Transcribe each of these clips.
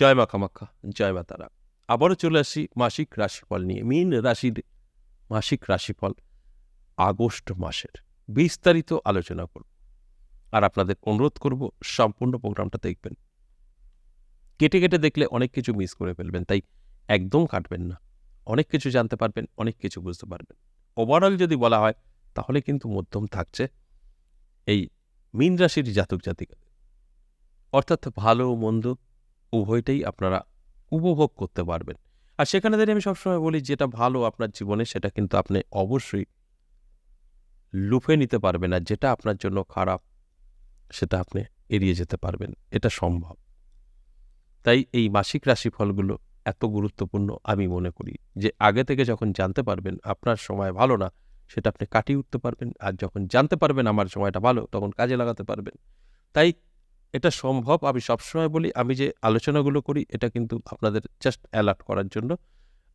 জয় মা কামাখ্যা জয় মা তারা। আবারও চলে আসি মাসিক রাশিফল নিয়ে, মিন রাশির মাসিক রাশিফল আগস্ট মাসের। বিস্তারিত আলোচনা করব। আর আপনাদের অনুরোধ করব, সম্পূর্ণ প্রোগ্রামটা দেখবেন। কেটে কেটে দেখলে অনেক কিছু মিস করে ফেলবেন, তাই একদম কাটবেন না। অনেক কিছু জানতে পারবেন, অনেক কিছু বুঝতে পারবেন। ওভারঅল যদি বলা হয়, তাহলে কিন্তু মধ্যম থাকছে এই মীন রাশির জাতক জাতিকা অর্থাৎ ভালো, মন্দ উভয়টাই আপনারা উপভোগ করতে পারবেন। আর সেখানে দাঁড়িয়ে আমি সবসময় বলি, যেটা ভালো আপনার জীবনে, সেটা কিন্তু আপনি অবশ্যই লুফে নিতে পারবেন, আর যেটা আপনার জন্য খারাপ, সেটা আপনি এড়িয়ে যেতে পারবেন। এটা সম্ভব। তাই এই মাসিক রাশিফলগুলো এত গুরুত্বপূর্ণ আমি মনে করি যে, আগে থেকে যখন জানতে পারবেন আপনার সময় ভালো না, সেটা আপনি কাটিয়ে উঠতে পারবেন, আর যখন জানতে পারবেন আমার সময়টা ভালো, তখন কাজে লাগাতে পারবেন। তাই এটা সম্ভব। আমি সবসময় বলি, আমি যে আলোচনাগুলো করি, এটা কিন্তু আপনাদের জাস্ট অ্যালার্ট করার জন্য।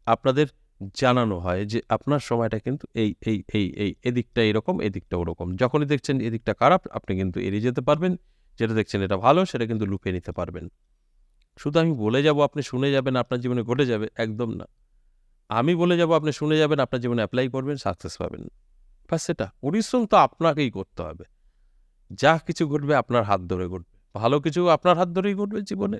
আপনাদের জানানো হয় যে আপনার সময়টা কিন্তু এই এই এই এই, এদিকটা এরকম, এদিকটা ওরকম। যখনই দেখছেন এদিকটা খারাপ, আপনি কিন্তু এড়িয়ে যেতে পারবেন। যেটা দেখছেন এটা ভালো, সেটা কিন্তু লুকিয়ে নিতে পারবেন। শুধু আমি বলে যাব, আপনি শুনে যাবেন, আপনার জীবনে ঘটে যাবে, একদম না। আমি বলে যাব, আপনি শুনে যাবেন, আপনার জীবনে অ্যাপ্লাই করবেন সাকসেস পাবেন। বাস সেটা পরিশ্রম তো আপনাকেই করতে হবে। যা কিছু ঘটবে আপনার হাত ধরে ঘটবে। ভালো কিছু আপনার হাত ধরেই ঘটবে জীবনে,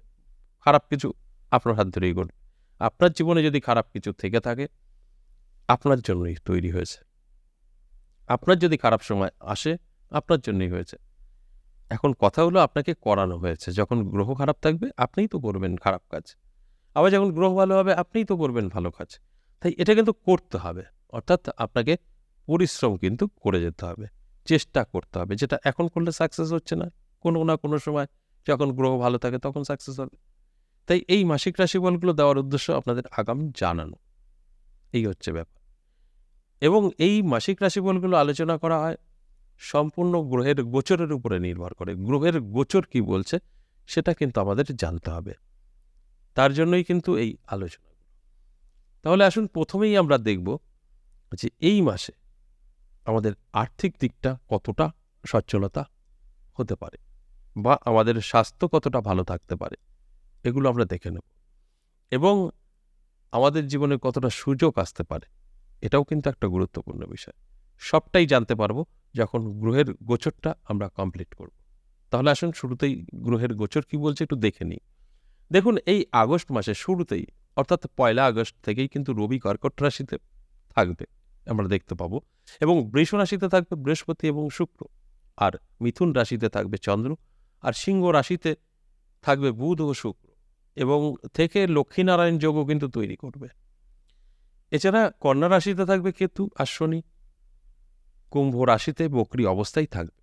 খারাপ কিছু আপনার হাত ধরেই ঘটবে। আপনার জীবনে যদি খারাপ কিছু থেকে থাকে, আপনার জন্যই তৈরি হয়েছে। আপনার যদি খারাপ সময় আসে, আপনার জন্যই হয়েছে। এখন কথা হলো আপনাকে করানো হয়েছে। যখন গ্রহ খারাপ থাকবে, আপনিই তো করবেন খারাপ কাজ। আবার যখন গ্রহ ভালো হবে, আপনিই তো করবেন ভালো কাজ। তাই এটা কিন্তু করতে হবে। অর্থাৎ আপনাকে পরিশ্রম কিন্তু করে যেতে হবে। চেষ্টা করতে হবে, যেটা এখন করলে সাকসেস হচ্ছে না। কোনো না কোনো সময় যখন গ্রহ ভালো থাকে তখন সাকসেস হবে। তাই এই মাসিক রাশিফলগুলো দেওয়ার উদ্দেশ্য আপনাদের আগাম জানানো। এই হচ্ছে ব্যাপার। এবং এই মাসিক রাশিফলগুলো আলোচনা করা হয় সম্পূর্ণ গ্রহের গোচরের উপরে নির্ভর করে। গ্রহের গোচর কি বলছে সেটা কিন্তু আমাদের জানতে হবে। তার জন্যই কিন্তু এই আলোচনাগুলো তাহলে আসুন প্রথমেই আমরা দেখব যে এই মাসে আমাদের আর্থিক দিকটা কতটা সচ্ছলতা হতে পারে। বা আমাদের স্বাস্থ্য কতটা ভালো থাকতে পারে, এগুলো আমরা দেখে নেব। এবং আমাদের জীবনে কতটা সুযোগ আসতে পারে, এটাও কিন্তু একটা গুরুত্বপূর্ণ বিষয়। সবটাই জানতে পারব যখন গ্রহের গোচরটা আমরা কমপ্লিট করব। তাহলে আসুন শুরুতেই গ্রহের গোচর কি বলছে একটু দেখে নিই। দেখুন, এই আগস্ট মাসে শুরুতেই, অর্থাৎ পয়লা আগস্ট থেকেই কিন্তু রবি কর্কট রাশিতে থাকবে, আমরা দেখতে পাবো। এবং বৃষ রাশিতে থাকবে বৃহস্পতি এবং শুক্র, আর মিথুন রাশিতে থাকবে চন্দ্র। আর সিংহ রাশিতে থাকবে বুধ ও শুক্র এবং থেকে লক্ষ্মীনারায়ণ যোগও কিন্তু তৈরি করবে। এছাড়া কন্যা রাশিতে থাকবে কেতু আর শনি। কুম্ভ রাশিতে বকরি অবস্থায় থাকবে।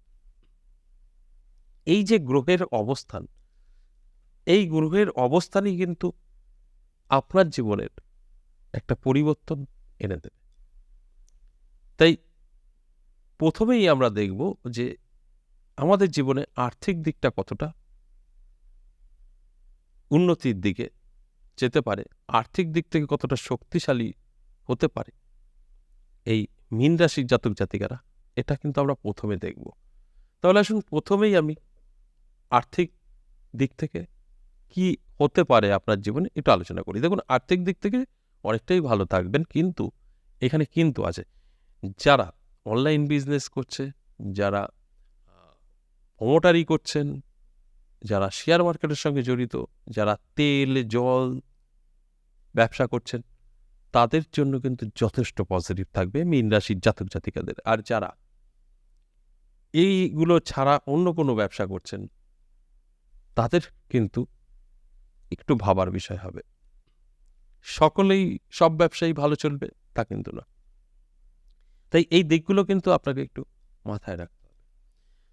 এই যে গ্রহের অবস্থান, এই গ্রহের অবস্থানই কিন্তু আপনার জীবনের একটা পরিবর্তন এনে দেবে। তাই প্রথমেই আমরা দেখব যে আমাদের জীবনে আর্থিক দিকটা কতটা উন্নতির দিকে যেতে পারে, আর্থিক দিক থেকে কতটা শক্তিশালী হতে পারে, এই মীন রাশির জাতক জাতিকারা, এটা কিন্তু আমরা প্রথমে দেখব। তাহলে আসুন প্রথমেই আমি আর্থিক দিক থেকে কি হতে পারে আপনার জীবনে একটু আলোচনা করি। দেখুন, আর্থিক দিক থেকে অনেকটাই ভালো থাকবেন, কিন্তু এখানে কিন্তু আছে, যারা অনলাইন বিজনেস করছে, যারা প্রমোটারি করছেন, যারা শেয়ার মার্কেটের সঙ্গে জড়িত, যারা তেল, জল ব্যবসা করছেন, তাদের জন্য কিন্তু যথেষ্ট পজিটিভ থাকবে মীন রাশির জাতক জাতিকাদের। আর যারা এইগুলো ছাড়া অন্য কোনো ব্যবসা করছেন, তাদের কিন্তু একটু ভাবার বিষয় হবে। সকলেই, সব ব্যবসায়ী ভালো চলবে তা কিন্তু না। তাই এই দিকগুলো কিন্তু আপনাকে একটু মাথায় রাখতে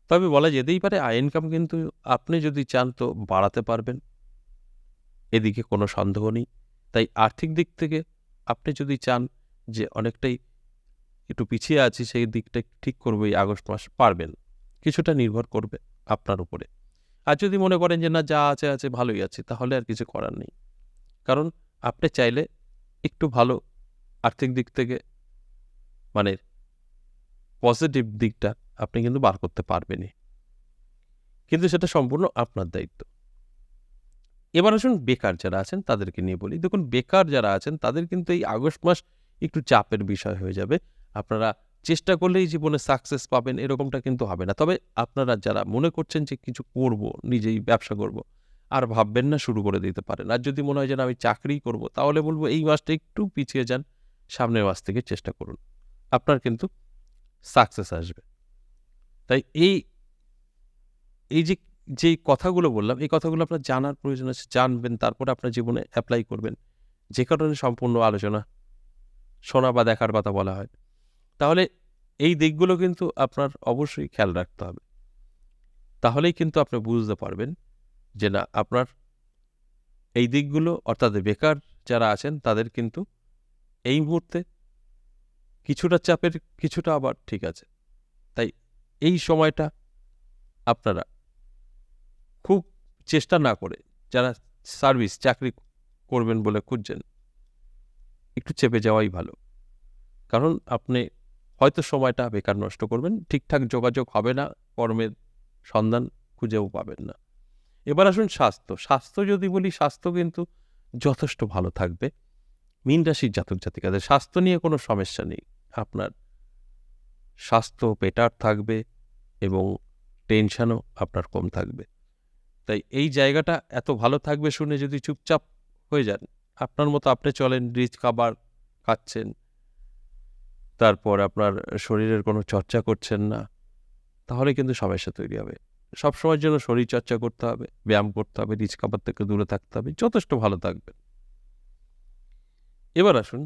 তবে বলা যেতেই পারে, আয় ইনকাম কিন্তু আপনি যদি চান তো বাড়াতে পারবেন। এদিকে কোনো সন্দেহ নেই। তাই আর্থিক দিক থেকে আপনি যদি চান যে অনেকটাই একটু পিছিয়ে আছি, সেই দিকটা ঠিক করবে, এই আগস্ট মাস পারবেন। কিছুটা নির্ভর করবে আপনার উপরে। আর যদি মনে করেন যে না, যা আছে আছে, ভালোই আছে, তাহলে আর কিছু করার নেই। কারণ আপনি চাইলে একটু ভালো আর্থিক দিক থেকে মানে পজিটিভ দিকটা আপনি কিন্তু বার করতে পারবেনই। কিন্তু সেটা সম্পূর্ণ আপনার দায়িত্ব। এবার আসুন বেকার যারা আছেন তাদেরকে নিয়ে বলি। দেখুন বেকার যারা আছেন তাদের কিন্তু এই আগস্ট মাস একটু চাপের বিষয় হয়ে যাবে। আপনারা চেষ্টা করলেই জীবনে সাকসেস পাবেন এরকমটা কিন্তু হবে না। তবে আপনারা যারা মনে করছেন যে কিছু করব নিজেই ব্যবসা করব আর ভাববেন না শুরু করে দিতে পারেন। আর যদি মনে হয় যে না, আমি চাকরি করব তাহলে বলব এই মাসটা একটু পিছিয়ে যান সামনের মাস থেকে চেষ্টা করুন। আপনার কিন্তু সাকসেস আসবে। তাই এই এই যে যে কথাগুলো বললাম, এই কথাগুলো আপনার জানার প্রয়োজন আছে, জানবেন, তারপরে আপনার জীবনে অ্যাপ্লাই করবেন। যে কারণে সম্পূর্ণ আলোচনা, শোনা বা দেখার কথা বলা হয়। তাহলে এই দিকগুলো কিন্তু আপনার অবশ্যই খেয়াল রাখতে হবে। তাহলেই কিন্তু আপনি বুঝতে পারবেন যে না, আপনার এই দিকগুলো, অর্থাৎ বেকার যারা আছেন, তাদের কিন্তু এই মুহূর্তে কিছুটা চাপের, কিছুটা আবার ঠিক আছে। এই সময়টা আপনারা খুব চেষ্টা না করে যারা সার্ভিস, চাকরি করবেন বলে খুঁজছেন, একটু চেপে যাওয়াই ভালো। কারণ আপনি হয়তো সময়টা বেকার নষ্ট করবেন, ঠিকঠাক যোগাযোগ হবে না, কর্মের সন্ধান খুঁজেও পাবেন না। এবার আসুন স্বাস্থ্য। স্বাস্থ্য যদি বলি, স্বাস্থ্য কিন্তু যথেষ্ট ভালো থাকবে। মীন রাশির জাতক জাতিকাদের স্বাস্থ্য নিয়ে কোনো সমস্যা নেই। আপনার স্বাস্থ্য বেটার থাকবে এবং টেনশনও আপনার কম থাকবে। তাই এই জায়গাটা এত ভালো থাকবে শুনে যদি চুপচাপ হয়ে যান, আপনার মতো আপনি চলেন, রিচ খাবার খাচ্ছেন, তারপর আপনার শরীরের কোনো চর্চা করছেন না, তাহলে কিন্তু সমস্যা তৈরি হবে। সব সময়ের জন্য শরীর চর্চা করতে হবে, ব্যায়াম করতে হবে, রিচ খাবার থেকে দূরে থাকতে হবে, যথেষ্ট ভালো থাকবেন। এবার আসুন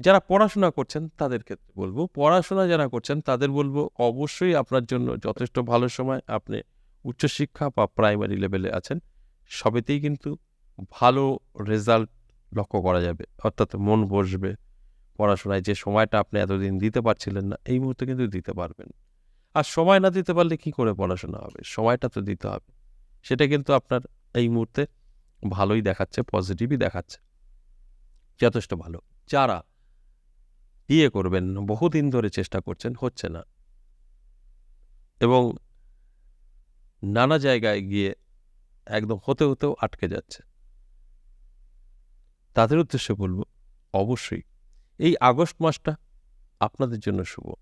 যারা পড়াশোনা করছেন তাদের ক্ষেত্রে বলব, পড়াশোনা যারা করছেন তাদের বলব অবশ্যই আপনার জন্য যথেষ্ট ভালো সময়। আপনি উচ্চশিক্ষা বা প্রাইমারি লেভেলে আছেন, সবেতেই কিন্তু ভালো রেজাল্ট লক্ষ্য করা যাবে। অর্থাৎ মন বসবে, পড়াশোনায় যে সময়টা আপনি এতদিন দিতে পারছিলেন না, এই মুহূর্তে কিন্তু দিতে পারবেন। আর সময় না দিতে পারলে কি করে পড়াশোনা হবে? সময়টা তো দিতে হবে। সেটা কিন্তু আপনার এই মুহূর্তে ভালোই দেখাচ্ছে পজিটিভই দেখাচ্ছে। যথেষ্ট ভালো। যারা বিয়ে করবেন বহুদিন ধরে চেষ্টা করছেন, হচ্ছে না। এবং নানা জায়গায় গিয়ে একদম হতে হতেও আটকে যাচ্ছে। তাদের উদ্দেশ্যে বলব, অবশ্যই এই আগস্ট মাসটা আপনাদের জন্য শুভ।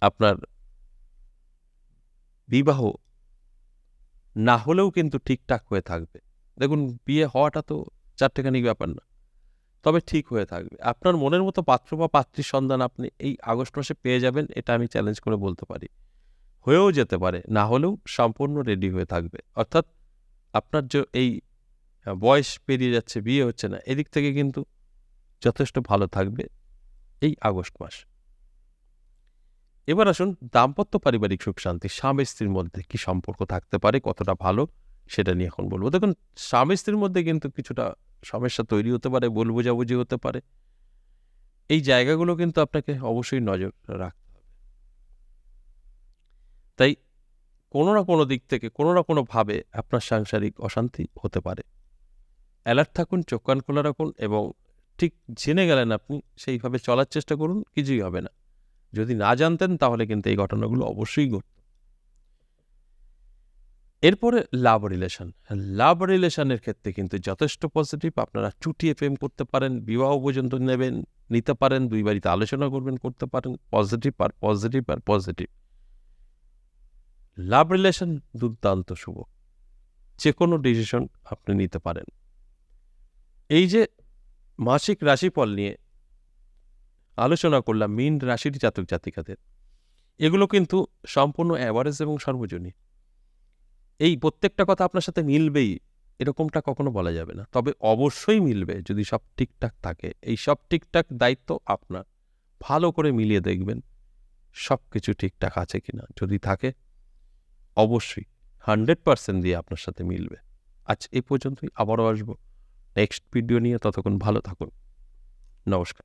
আপনার বিবাহ না হলেও কিন্তু ঠিকঠাক হয়ে থাকবে। দেখুন, বিয়ে হওয়াটা তো চারটেখানি ব্যাপার না। তবে ঠিক হয়ে থাকবে। আপনার মনের মতো পাত্র বা পাত্রীর সন্ধান আপনি এই আগস্ট মাসে পেয়ে যাবেন, এটা আমি চ্যালেঞ্জ করে বলতে পারি। হয়েও যেতে পারে, না হলেও সম্পূর্ণ রেডি হয়ে থাকবে। অর্থাৎ আপনার যে এই বয়স পেরিয়ে যাচ্ছে, বিয়ে হচ্ছে না, এদিক থেকে কিন্তু যথেষ্ট ভালো থাকবে এই আগস্ট মাস। এবার আসুন, দাম্পত্য পারিবারিক সুখ শান্তি, স্বামী স্ত্রীর মধ্যে কি সম্পর্ক থাকতে পারে, কতটা ভালো, সেটা নিয়ে এখন বলব। দেখুন, স্বামী স্ত্রীর মধ্যে কিন্তু কিছুটা সমস্যা তৈরি হতে পারে, ভুল বোঝাবুঝি হতে পারে। এই জায়গাগুলো কিন্তু আপনাকে অবশ্যই নজর রাখতে হবে। তাই কোনো না কোনো দিক থেকে, কোনো না কোনোভাবে আপনার সাংসারিক অশান্তি হতে পারে। অ্যালার্ট থাকুন, চোখ কান খোলা রাখুন এবং ঠিক জেনে গেলেন আপনি, সেইভাবে চলার চেষ্টা করুন, কিছুই হবে না। যদি না জানতেন তাহলে কিন্তু এই ঘটনাগুলো অবশ্যই ঘটত। এরপরে লাভ রিলেশন লাভ রিলেশনের ক্ষেত্রে কিন্তু যথেষ্ট পজিটিভ আপনারা চুটিয়ে প্রেম করতে পারেন, বিবাহ পর্যন্ত নেবেন, নিতে পারেন, দুই বাড়িতে আলোচনা করবেন, করতে পারেন পজিটিভ আর পজিটিভ আর পজিটিভ লাভ রিলেশন দুর্দান্ত শুভ। যে কোনো ডিসিশন আপনি নিতে পারেন। এই যে মাসিক রাশিফল নিয়ে আলোচনা করলাম, মিন রাশির জাতক জাতিকাদের এগুলো কিন্তু সম্পূর্ণ অ্যাভারেজ এবং সর্বজনীন। এই প্রত্যেকটা কথা আপনার সাথে মিলবেই, এরকমটা কখনো বলা যাবে না। তবে অবশ্যই মিলবে যদি সব ঠিকঠাক থাকে। এই সব ঠিকঠাক দায়িত্ব আপনার। ভালো করে মিলিয়ে দেখবেন সব কিছু ঠিকঠাক আছে কিনা। যদি থাকে, অবশ্যই হান্ড্রেড পার্সেন্ট দিয়ে আপনার সাথে মিলবে। আজ এ পর্যন্তই। আবারও আসব নেক্সট ভিডিও নিয়ে। ততক্ষণ ভালো থাকুন। নমস্কার।